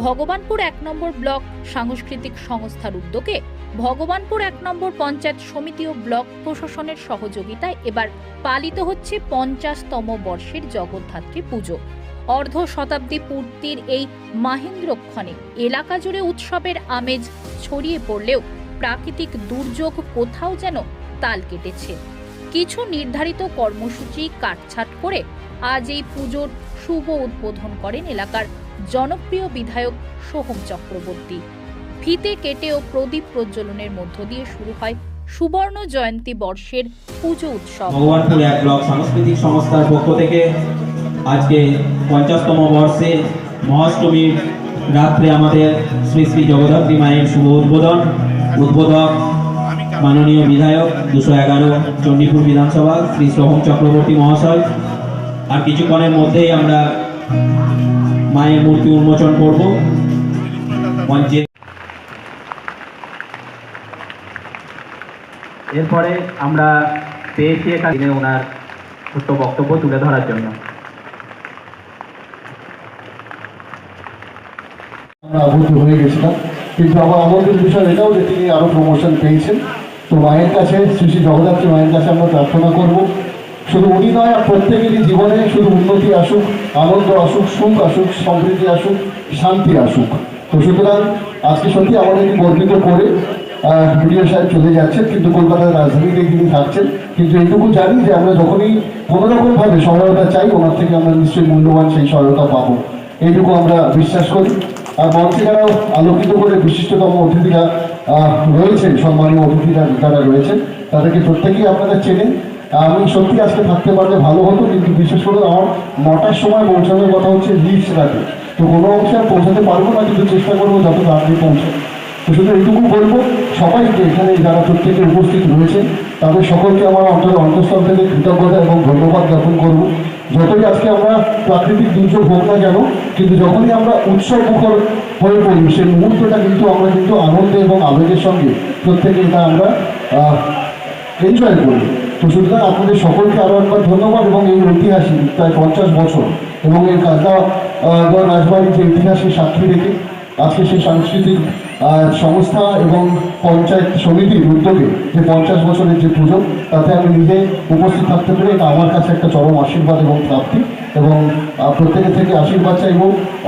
ভগবানপুর এক নম্বর ব্লক সাংস্কৃতিক সংস্থার উদ্যোগে ভগবানপুর এক নম্বর পঞ্চায়েত সমিতি ও ব্লক প্রশাসনের সহযোগিতায় এবার পালিত হচ্ছে পঞ্চাশতম বর্ষের জগদ্ধাত্রী পুজো। অর্ধ শতাব্দী পূর্তির এই মাহেন্দ্রক্ষণে এলাকা জুড়ে উৎসবের আমেজ ছড়িয়ে পড়লেও প্রাকৃতিক দুর্যোগ কোথাও যেন তাল কেটেছে। কিছু নির্ধারিত কর্মসূচি কাটছাট করে আজ এই পুজোর শুভ উদ্বোধন করেন এলাকার জনপ্রিয় বিধায়ক সোহম চক্রবর্তী। ফিতে কেটে ও প্রদীপ প্রজ্বলনের মধ্য দিয়ে শুরু হয় সুবর্ণ জয়ন্তী বর্ষের পুজো উৎসব। ভগবানপুর এক ব্লক সাংস্কৃতিক সংস্থার পক্ষ থেকে আজকে পঞ্চাশতম বর্ষে মহাষ্টমীর রাত্রে আমাদের শ্রী শ্রী জগদ্ধাত্রী মায়ের শুভ উদ্বোধন। উদ্বোধক মাননীয় বিধায়ক দুশো এগারো চণ্ডীপুর বিধানসভা শ্রী সোহম চক্রবর্তী মহাশয়। আর কিছুক্ষণের মধ্যেই আমরা মায়ের মূর্তি উন্মোচন করব। মঞ্চে এরপরে আমরা পেয়েছি এখানে ওনার ছোট্ট বক্তব্য তুলে ধরার জন্য। আমরা হয়ে গেছিলাম। কিন্তু আমার আমাদের বিষয় এটাও যে তিনি আরও প্রমোশন পেয়েছেন। তো মায়ের কাছে শ্রী শ্রী জগদ্ধাত্রী মায়ের কাছে আমরা প্রার্থনা করব। শুধু উনি নয় আর প্রত্যেকেরই জীবনে শুধু উন্নতি আসুক, আনন্দ আসুক, সুখ আসুক, সমৃদ্ধি আসুক, শান্তি আসুক। তো সুতরাং আজকে সত্যি আমাদেরকে গর্বিত করে ভিডিও সাহেব চলে যাচ্ছেন, কিন্তু কলকাতার রাজধানীতে তিনি থাকছেন। কিন্তু এইটুকু জানি যে আমরা যখনই কোনো রকমভাবে সহায়তা চাই, ওনার থেকে আমরা নিশ্চয়ই মূল্যবান সেই সহায়তা পাবো। এইটুকু আমরা বিশ্বাস করি। আর মঞ্চে যারা আলোকিত করে বিশিষ্টতম অতিথিরা রয়েছেন, সম্মানীয় অতিথিরা যারা রয়েছেন, তাদেরকে প্রত্যেকেই আপনারা চেনেন। আমি সত্যি আজকে থাকতে পারলে ভালো হতো, কিন্তু বিশেষ করে আমার নটার সময় পৌঁছানোর কথা হচ্ছে লিস্ট রাতে তো কোনো অংশে আর পৌঁছাতে পারব না, কিন্তু চেষ্টা করব যত তাড়াতাড়ি পৌঁছায় তো শুধু এইটুকু বলব, সবাইকে এখানে যারা প্রত্যেকে উপস্থিত রয়েছে, তাদের সকলকে আমার অন্তর অন্তঃস্থল থেকে কৃতজ্ঞতা এবং ধন্যবাদ জ্ঞাপন করব। যতই আজকে আমরা প্রাকৃতিক দুর্যোগ হোক না কেন, কিন্তু যখনই আমরা উৎসব মুখর হয়ে পড়ি, সেই মুহূর্তটা কিন্তু আমরা কিন্তু আনন্দে এবং আবেগের সঙ্গে প্রত্যেকে এটা আমরা এনজয় করি। সুতরাং আপনাদের সকলকে আরও একবার ধন্যবাদ এবং এই ঐতিহাসিক প্রায় পঞ্চাশ বছর এবং এই কাজটা রাজবাড়ির যে ইতিহাসের সাক্ষী রেখে আজকে সেই সাংস্কৃতিক সংস্থা এবং পঞ্চায়েত সমিতির উদ্যোগে যে পঞ্চাশ বছরের যে পুজো তাতে আমি নিজে উপস্থিত থাকতে পেরে এটা আমার কাছে একটা চরম আশীর্বাদ এবং প্রাপ্তি এবং আহ, প্রত্যেকের থেকে আশীর্বাদ চাইব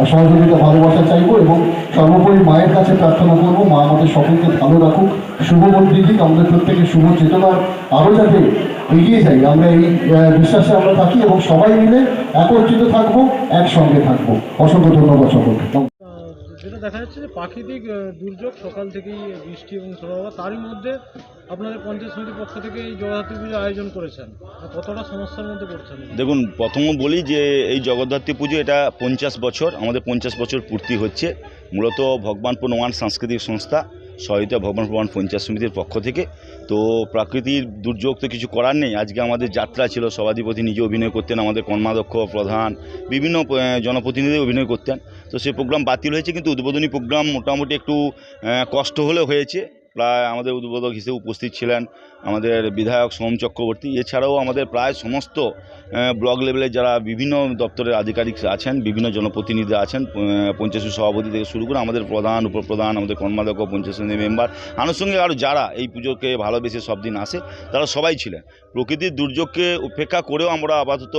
সহযোগিতা ভালোবাসা চাইব এবং সর্বোপরি মায়ের কাছে প্রার্থনা করব মা আমাদের সকলকে ভালো রাখুক শুভ বুদ্ধি দিক আমাদের প্রত্যেকের শুভ চেতনার আরও যাতে এগিয়ে যাই আমরা এই বিশ্বাসে আমরা থাকি এবং সবাই মিলে একত্রিত থাকব একসঙ্গে থাকব। অসংখ্য ধন্যবাদ সকলকে। দেখা যাচ্ছে যে প্রাকৃতিক দুর্যোগ সকাল থেকেই বৃষ্টি এবং ঝড়, তারই মধ্যে আপনাদের পঞ্চায়েত সমিতির পক্ষ থেকে এই জগদ্ধাত্রী পুজো আয়োজন করেছেন। কতটা সমস্যার মধ্যে পড়ছেন দেখুন, প্রথম বলি যে এই জগদ্ধাত্রী পুজো এটা পঞ্চাশ বছর, আমাদের পঞ্চাশ বছর পূর্তি হচ্ছে। মূলত ভগবান পুনমান সাংস্কৃতিক সংস্থা সহায়তা ভবন প্রমাণ পঞ্চায়েত সমিতির পক্ষ থেকে। তো প্রাকৃতিক দুর্যোগ তো কিছু করার নেই। আজকে আমাদের যাত্রা ছিল, সভাধিপতি নিজে অভিনয় করতেন, আমাদের কর্মাধ্যক্ষ, প্রধান, বিভিন্ন জনপ্রতিনিধি অভিনয় করতেন। তো সেই প্রোগ্রাম বাতিল হয়েছে, কিন্তু উদ্বোধনী প্রোগ্রাম মোটামুটি একটু কষ্ট হলেও হয়েছে। প্রায় আমাদের উদ্বোধক হিসেবে উপস্থিত ছিলেন আমাদের বিধায়ক সোম চক্রবর্তী। এছাড়াও আমাদের প্রায় সমস্ত ব্লক লেভেলে যারা বিভিন্ন দপ্তরের আধিকারিক আছেন, বিভিন্ন জনপ্রতিনিধি আছেন পঞ্চায়েত সভাপতি থেকে শুরু করে আমাদের প্রধান, উপপ্রধান, আমাদের কর্মাধ্যক্ষ, পঞ্চায়েত মেম্বার, আনুষঙ্গিক আরও যারা এই পুজোকে ভালোবেসে সব দিন আসে, তারা সবাই ছিলেন। প্রকৃতির দুর্যোগকে উপেক্ষা করেও আমরা আপাতত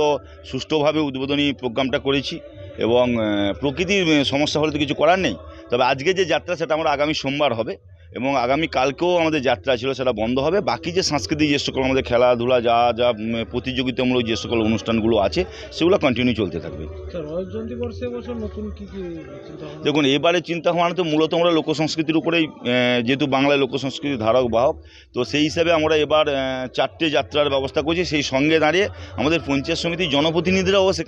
সুষ্ঠুভাবে উদ্বোধনী প্রোগ্রামটা করেছি এবং প্রকৃতির সমস্যা হলে তো কিছু করার নেই। তবে আজকে যে যাত্রা, সেটা আমরা আগামী সোমবার হবে। এবং আগামী কালকেও আমাদের যাত্রা ছিল সেটা বন্ধ হবে। বাকি যে সাংস্কৃতিক যে সকল আমাদের খেলাধুলা যা যা প্রতিযোগিতামূলক যে সকল অনুষ্ঠানগুলো আছে সেগুলো কন্টিনিউ চলতে থাকবে। ভাবনা? দেখুন এবারে চিন্তা ভাবনা তো মূলত আমরা লোকসংস্কৃতির উপরেই যেহেতু বাংলায় লোক সংস্কৃতির ধারক বাহক তো সেই হিসাবে আমরা এবার চারটে যাত্রার ব্যবস্থা করছি। সেই সঙ্গে দাঁড়িয়ে আমাদের পঞ্চায়েত সমিতির জনপ্রতিনিধিরাও সেখানে